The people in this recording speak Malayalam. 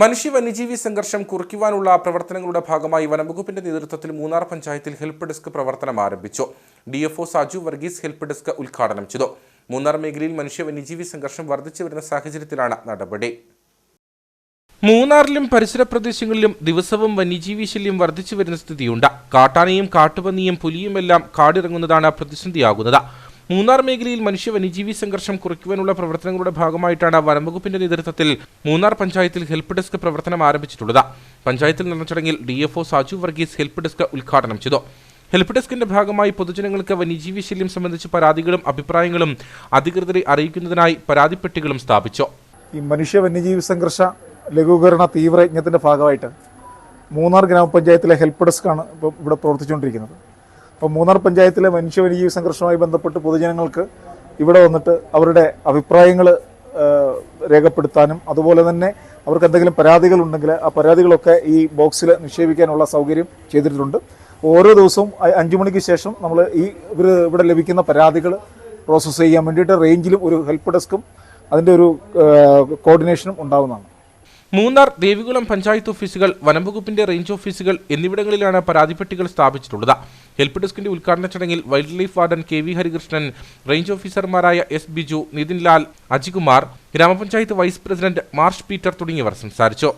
മനുഷ്യ വന്യജീവി സംഘർഷം കുറിക്കുവാനുള്ള പ്രവർത്തനങ്ങളുടെ ഭാഗമായി വനംവകുപ്പിന്റെ നേതൃത്വത്തിൽ മൂന്നാർ പഞ്ചായത്തിൽ ഹെൽപ്പ് ഡെസ്ക് പ്രവർത്തനം ആരംഭിച്ചു. D F O Saju Varghese help desk ഉദ്ഘാടനം ചെയ്തു. മൂന്നാർ മേഖലയിൽ മനുഷ്യ വന്യജീവി സംഘർഷം വർദ്ധിച്ചു വരുന്ന സാഹചര്യത്തിലാണ് നടപടി. മൂന്നാറിലും പരിസര പ്രദേശങ്ങളിലും ദിവസവും വന്യജീവി ശല്യം വർദ്ധിച്ചു വരുന്ന സ്ഥിതിയുണ്ട്. കാട്ടാനയും കാട്ടുപന്നിയും പുലിയുമെല്ലാം കാടിറങ്ങുന്നതാണ് പ്രതിസന്ധിയാകുന്നത്. മൂന്നാർ മേഖലയിൽ മനുഷ്യ വന്യജീവി സംഘർഷം കുറയ്ക്കുവാനുള്ള പ്രവർത്തനങ്ങളുടെ ഭാഗമായിട്ടാണ് വനംവകുപ്പിന്റെ നേതൃത്വത്തിൽ മൂന്നാർ പഞ്ചായത്തിൽ ഹെൽപ്പ് ഡെസ്ക് പ്രവർത്തനം ആരംഭിച്ചിട്ടുള്ളത്. പഞ്ചായത്തിൽ നടന്ന ചടങ്ങിൽ D F O Saju Varghese help desk ഉദ്ഘാടനം ചെയ്തു. ഹെൽപ്പ് ഡെസ്കിന്റെ ഭാഗമായി പൊതുജനങ്ങൾക്ക് വന്യജീവി ശല്യം സംബന്ധിച്ച് പരാതികളും അഭിപ്രായങ്ങളും അധികൃതരെ അറിയിക്കുന്നതിനായി പരാതിപ്പെട്ടികളും സ്ഥാപിച്ചു. ഈ മനുഷ്യ വന്യജീവി സംഘർഷ ലഘൂകരണ തീവ്രയജ്ഞത്തിന്റെ ഭാഗമായിട്ട് മൂന്നാർ ഗ്രാമപഞ്ചായത്തിലെ ഹെൽപ്പ് ഡെസ്ക് ഇപ്പോൾ ഇവിടെ പ്രവർത്തിച്ചുകൊണ്ടിരിക്കുന്നത്. അപ്പോൾ മൂന്നാർ പഞ്ചായത്തിലെ മനുഷ്യ സംഘർഷവുമായി ബന്ധപ്പെട്ട് പൊതുജനങ്ങൾക്ക് ഇവിടെ വന്നിട്ട് അവരുടെ അഭിപ്രായങ്ങൾ രേഖപ്പെടുത്താനും അതുപോലെ തന്നെ അവർക്ക് എന്തെങ്കിലും പരാതികൾ ഉണ്ടെങ്കിൽ ആ പരാതികളൊക്കെ ഈ ബോക്സിൽ നിക്ഷേപിക്കാനുള്ള സൗകര്യം ചെയ്തിട്ടുണ്ട്. ഓരോ ദിവസവും അഞ്ചു മണിക്ക് ശേഷം നമ്മൾ ഈ ഇവിടെ ലഭിക്കുന്ന പരാതികൾ പ്രോസസ്സ് ചെയ്യാൻ വേണ്ടിയിട്ട് റേഞ്ചിലും ഒരു ഹെൽപ്പ് ഡെസ്കും അതിന്റെ ഒരു കോർഡിനേഷനും ഉണ്ടാകുന്നതാണ് മൂന്നാർ ദേവികുളം പഞ്ചായത്ത് ഓഫീസുകൾ വനംവകുപ്പിന്റെ റേഞ്ച് ഓഫീസുകൾ എന്നിവിടങ്ങളിലാണ് പരാതിപ്പെട്ടികൾ സ്ഥാപിച്ചിട്ടുള്ളത്. ഹെൽപ്പ് ഡെസ്കിന്റെ ഉദ്ഘാടന ചടങ്ങിൽ wild life warden K V Harikrishnan range ഓഫീസർമാരായ എസ് ബിജു നിതിൻ ലാൽ അജികുമാർ ഗ്രാമപഞ്ചായത്ത് വൈസ് പ്രസിഡന്റ് മാർഷ് പീറ്റർ തുടങ്ങിയവർ സംസാരിച്ചു.